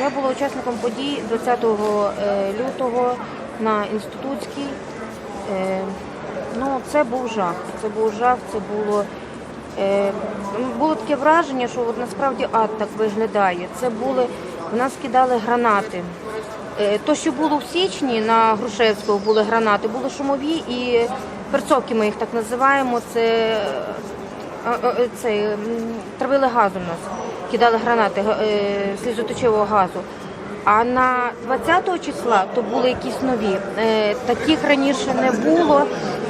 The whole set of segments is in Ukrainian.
Я була учасником подій 20 е, лютого на інститутській. Е, Ну, це був жах. Це був жах, це було. Е, було таке враження, що от насправді ад так виглядає. Це були, в нас кидали гранати. То, що було в січні на Грушевського, були гранати, були шумові і перцовки, ми їх так називаємо. Це, це травили газу в нас, кидали гранати е, слізоточивого газу. А на 20 числа то були якісь нові. Е, Таких раніше не було.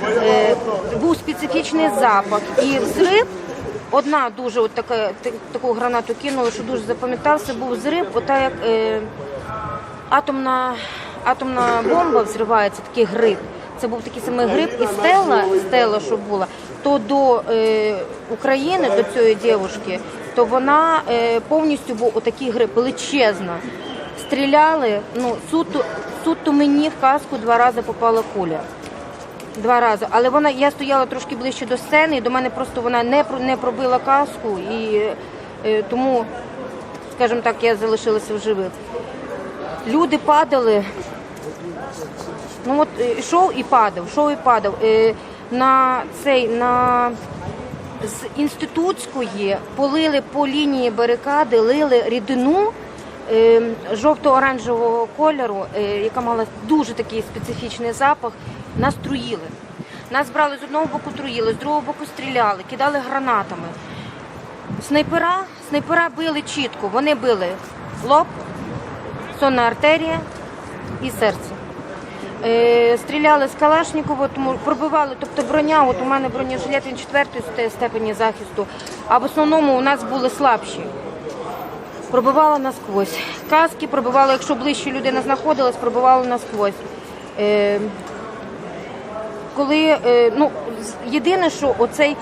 Е, Був специфічний запах і взрив. Одна дуже от така, таку гранату кинули, що дуже запам'ятався, був взрив, ота як е, атомна, атомна бомба взривається, такий гриб. Це був такий самий гриб, і стела, стела, що була, то до е, України, до цієї дівчинки, то вона е, повністю був отакий гриб, величезна. Стріляли, ну, суто, суто мені в каску два рази попала куля. Два рази. Але вона, я стояла трошки ближче до сцени, і до мене просто вона не, не пробила каску, і е, тому, скажімо так, я залишилася в живих. Люди падали. Ну от е, йшов і падав, йшов і падав. Е, На цей на з інститутської полили по лінії барикади, лили рідину е, жовто-оранжевого кольору, е, яка мала дуже такий специфічний запах. Нас труїли. Нас брали з одного боку труїли, з другого боку стріляли, кидали гранатами. Снайпера, снайпера били чітко. Вони били лоб, сонна артерія і серце. Е, стріляли з Калашникова, тому пробивали, тобто броня, от у мене бронежилет він четвертої степені захисту, а в основному у нас були слабші. Пробивала насквозь. Каски пробивали, якщо ближче людина знаходилась, пробивала насквозь. Е, коли, е, ну, єдине, що оцей,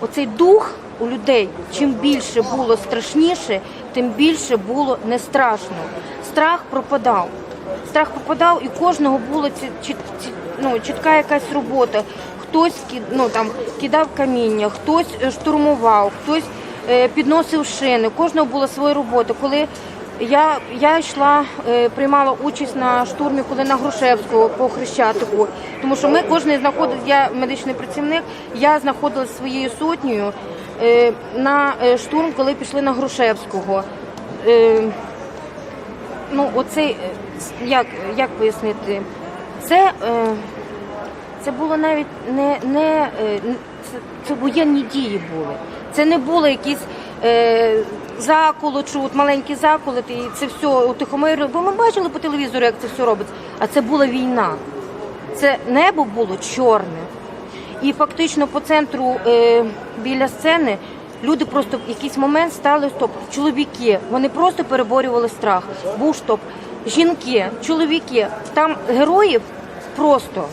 оцей дух у людей, чим більше було страшніше, тим більше було не страшно. Страх пропадав. Страх пропадав, і кожного була ці, ці, ці- ну, чітка якась робота. Хтось ну, там, кидав каміння, хтось е, штурмував, хтось е, підносив шини. Кожного була своя робота. Коли я, я йшла, е, приймала участь на штурмі, коли на Грушевського по Хрещатику, тому що ми кожен знаходив, я медичний працівник, я знаходилася своєю сотнею е, на е, штурм, коли пішли на Грушевського. Е, ну, оцей, е, як, як пояснити, це, е, це було навіть не, не е, це, це воєнні дії були. Це не було якісь е, заколот, що от маленькі заколоти, і це все утихомирили. Бо ми бачили по телевізору, як це все робиться. А це була війна. Це небо було чорне. І фактично по центру е, біля сцени люди просто в якийсь момент стали стоп. Чоловіки, вони просто переборювали страх. Був штоп. Жінки, чоловіки, там героїв просто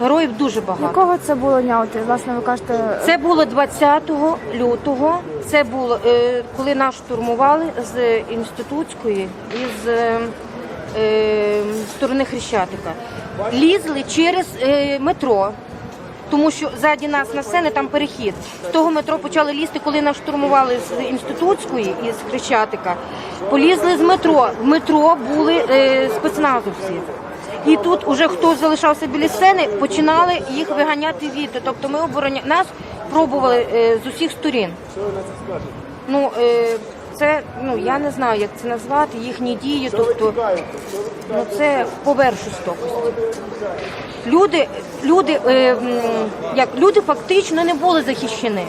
героїв дуже багато. Якого це було дня? От, власне, ви кажете, Це було 20 лютого. Це було е, коли нас штурмували з інститутської і з е, е, сторони Хрещатика. Лізли через е, метро. Тому що ззаді нас на сцені там перехід. З того метро почали лізти, коли нас штурмували з інститутської і з Хрещатика. Полізли з метро. В метро були е, спецназовці. І тут уже хто залишався біля сцени, починали їх виганяти від. Тобто ми обороня... нас пробували е, з усіх сторін. Ну, е, це, ну, я не знаю, як це назвати, їхні дії, тобто, ну, це поверхностокості. Люди, люди, е, як, люди фактично не були захищені.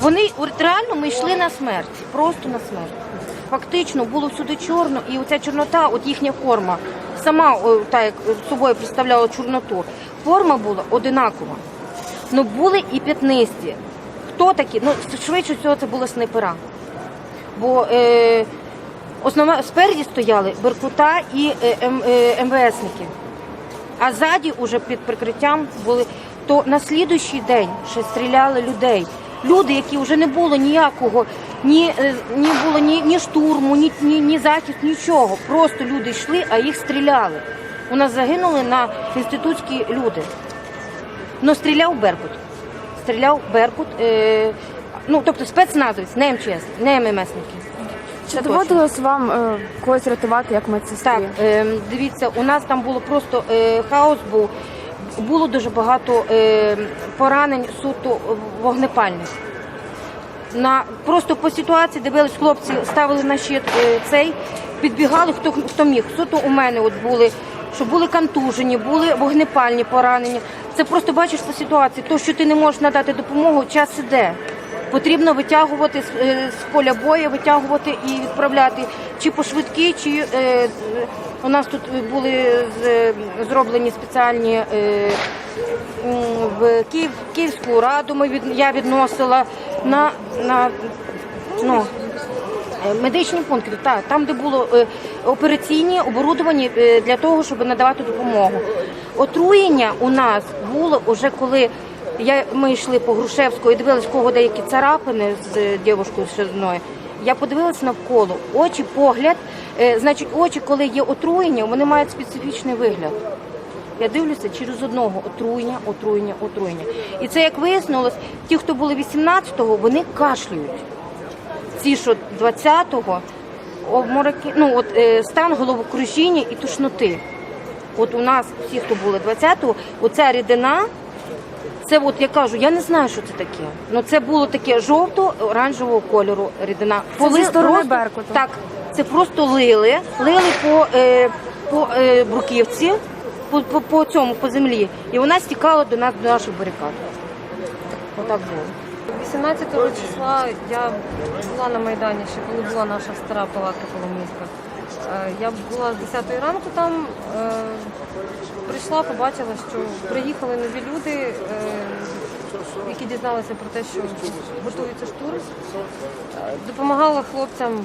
Вони реально ми йшли на смерть, просто на смерть. Фактично було всюди чорно, і оця чорнота, от їхня форма, сама о, та як собою представляла чорноту, форма була одинакова. Ну були і п'ятнисті. Хто такі? Ну, швидше всього це були снайпера. Бо е, основна спереді стояли Беркута і е, е, МВСники. А ззаді уже під прикриттям були. То на слідуючий день ще стріляли людей. Люди, які вже не було ніякого, ні, е, ні було ні, ні штурму, ні, ні, ні захист, нічого. Просто люди йшли, а їх стріляли. У нас загинули на інститутські люди. Ну, стріляв Беркут. Стріляв Беркут. Е, ну, тобто спецназовець, не МЧС, не ММСники. Чи доводилось вам е, когось рятувати як медсестрі? Так, е, дивіться, у нас там було просто е, хаос був. Було дуже багато е, поранень суто вогнепальних. На, просто по ситуації дивились, хлопці ставили на щит е, цей, підбігали хто, хто міг. Суто у мене от були, що були контужені, були вогнепальні поранення. Це просто бачиш по ситуації. То, що ти не можеш надати допомогу, час іде. Потрібно витягувати з, е, поля бою, витягувати і відправляти чи по швидкі, чи е, у нас тут були з, зроблені спеціальні е, в Київ, Київську раду. Ми від, я відносила на, на ну, Е, Медичні пункти, так, там, де було е, операційні оборудовані е, для того, щоб надавати допомогу. Отруєння у нас було вже коли я, ми йшли по Грушевську і дивились, кого деякі царапини з е, дівчинкою мною. Я подивилась навколо. Очі, погляд. Е, значить, очі, коли є отруєння, вони мають специфічний вигляд. Я дивлюся через одного отруєння, отруєння, отруєння. І це як вияснилось, ті, хто були 18-го, вони кашлюють ці, що 20-го, обмороки, ну от е, стан головокружіння і тушноти. От у нас всі, хто були 20-го, оця рідина, це от я кажу, я не знаю, що це таке. Ну це було таке жовто-оранжевого кольору рідина. Це зі сторони Беркуту? Так, це просто лили, лили по, е, по е, бруківці, по, по, по цьому, по землі. І вона стікала до нас, до наших барикад. Отак було. 18 числа я була на Майдані, ще коли була наша стара палатка Коломийська. Е, Я була з 10 ранку там, е, прийшла, побачила, що приїхали нові люди, е, які дізналися про те, що готується штурм. Е, Допомагала хлопцям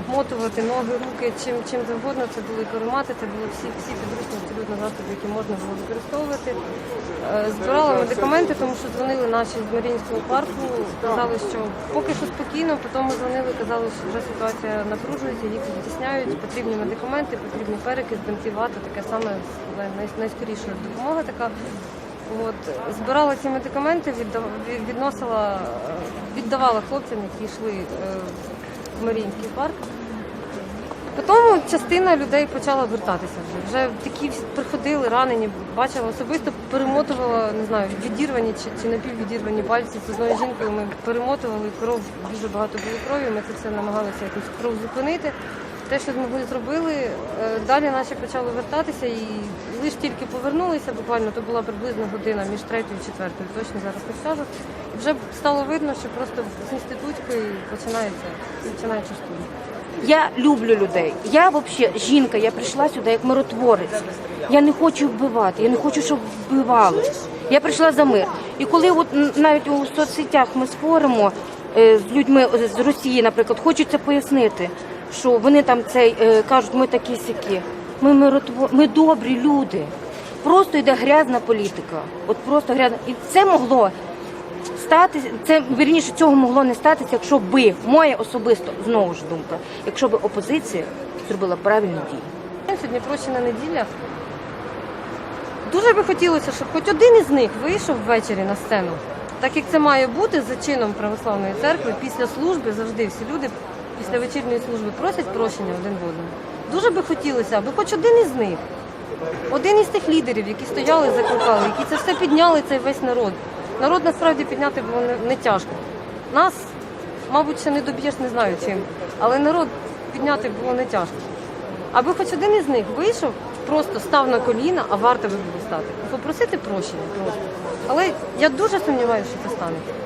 обмотувати ноги, руки, чим, чим завгодно. Це були каремати, це були всі, всі підручні абсолютно засоби, які можна було використовувати. Е, Збирала медикаменти, тому що дзвонили наші з Маріїнського парку, казали, що поки що спокійно, потім дзвонили, казали, що вже ситуація напружується, їх відтісняють, потрібні медикаменти, потрібні перекис, бинти, вата, таке саме най- найскоріша допомога така. От, збирала ці медикаменти, відносила, е, віддавала хлопцям, які йшли е, в Маріїнський парк. Потім частина людей почала вертатися вже. Вже такі всі приходили, ранені, бачила особисто, перемотувала, не знаю, відірвані чи, чи напіввідірвані пальці з одною жінкою. Ми перемотували кров, дуже багато було крові. Ми це все намагалися якось кров зупинити. Те, що змогли, зробили. Е, Далі наші почали вертатися і лише тільки повернулися, буквально то була приблизно година між третьою і четвертою, точно зараз не скажу. І вже стало видно, що просто з інститутської починається, починається штурм. Я люблю людей. Я взагалі жінка, я прийшла сюди як миротворець. Я не хочу вбивати, я не хочу, щоб вбивали. Я прийшла за мир. І коли от навіть у соцсетях ми споримо е, з людьми з Росії, наприклад, хочеться пояснити, що вони там цей е, кажуть, ми такі сякі. Ми миротвор... ми добрі люди. Просто йде грязна політика. От просто грязна. І це могло стати це вірніше цього могло не статися, якщо би моя особисто знову ж думка, якщо би опозиція зробила правильні дії. Сьогодні прощена неділя. Дуже би хотілося, щоб хоч один із них вийшов ввечері на сцену. Так як це має бути за чином православної церкви, після служби завжди всі люди після вечірньої служби просять прощення один в одному. Дуже би хотілося, аби хоч один із них, один із тих лідерів, які стояли, закликали, які це все підняли, цей весь народ. Народ насправді підняти було не, не тяжко. Нас, мабуть, ще не доб'єш, не знаю чим, але народ підняти було не тяжко. Аби хоч один із них вийшов, просто став на коліна, а варто би було стати. Попросити прощення просто. Але я дуже сумніваюся, що це станеться.